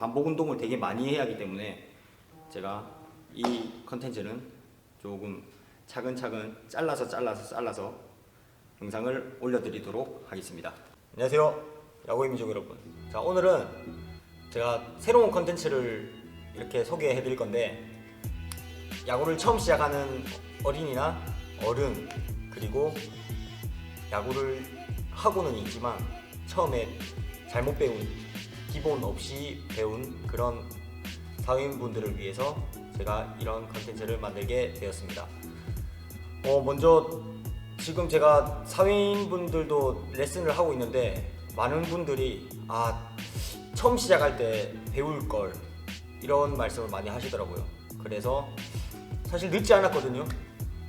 반복 운동을 되게 많이 해야 하기 때문에 제가 이 컨텐츠는 조금 차근차근 잘라서 잘라서 잘라서 영상을 올려드리도록 하겠습니다. 안녕하세요, 야구의 민족 여러분. 자 오늘은 제가 새로운 컨텐츠를 이렇게 소개해 드릴 건데 야구를 처음 시작하는 어린이나 어른 그리고 야구를 하고는 있지만 처음에 잘못 배운 기본 없이 배운 그런 사회인분들을 위해서 제가 이런 컨텐츠를 만들게 되었습니다. 어, 먼저 지금 제가 사회인분들도 레슨을 하고 있는데 많은 분들이 아 처음 시작할 때 배울 걸 이런 말씀을 많이 하시더라고요. 그래서 사실 늦지 않았거든요.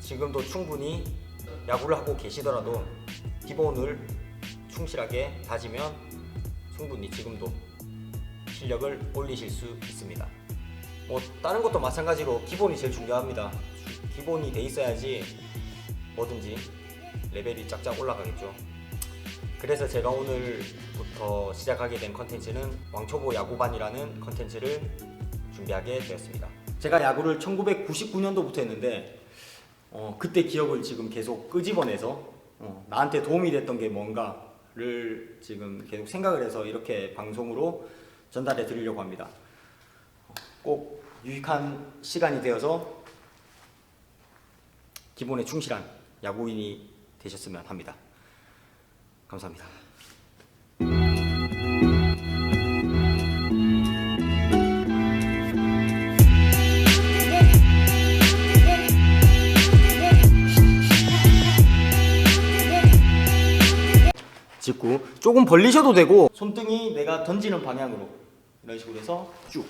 지금도 충분히 야구를 하고 계시더라도 기본을 충실하게 다지면 충분히 지금도 실력을 올리실 수 있습니다. 뭐 다른 것도 마찬가지로 기본이 제일 중요합니다. 기본이 돼 있어야지 뭐든지 레벨이 쫙쫙 올라가겠죠. 그래서 제가 오늘부터 시작하게 된 컨텐츠는 왕초보 야구반이라는 컨텐츠를 준비하게 되었습니다. 제가 야구를 1999년도부터 했는데 어, 그때 기억을 지금 계속 끄집어내서 어, 나한테 도움이 됐던 게 뭔가를 지금 계속 생각을 해서 이렇게 방송으로 전달해 드리려고 합니다. 어, 꼭 유익한 시간이 되어서 기본에 충실한 야구인이 되셨으면 합니다. 감사합니다. 직구 조금 벌리셔도 되고 손등이 내가 던지는 방향으로 이런 식으로 해서 쭉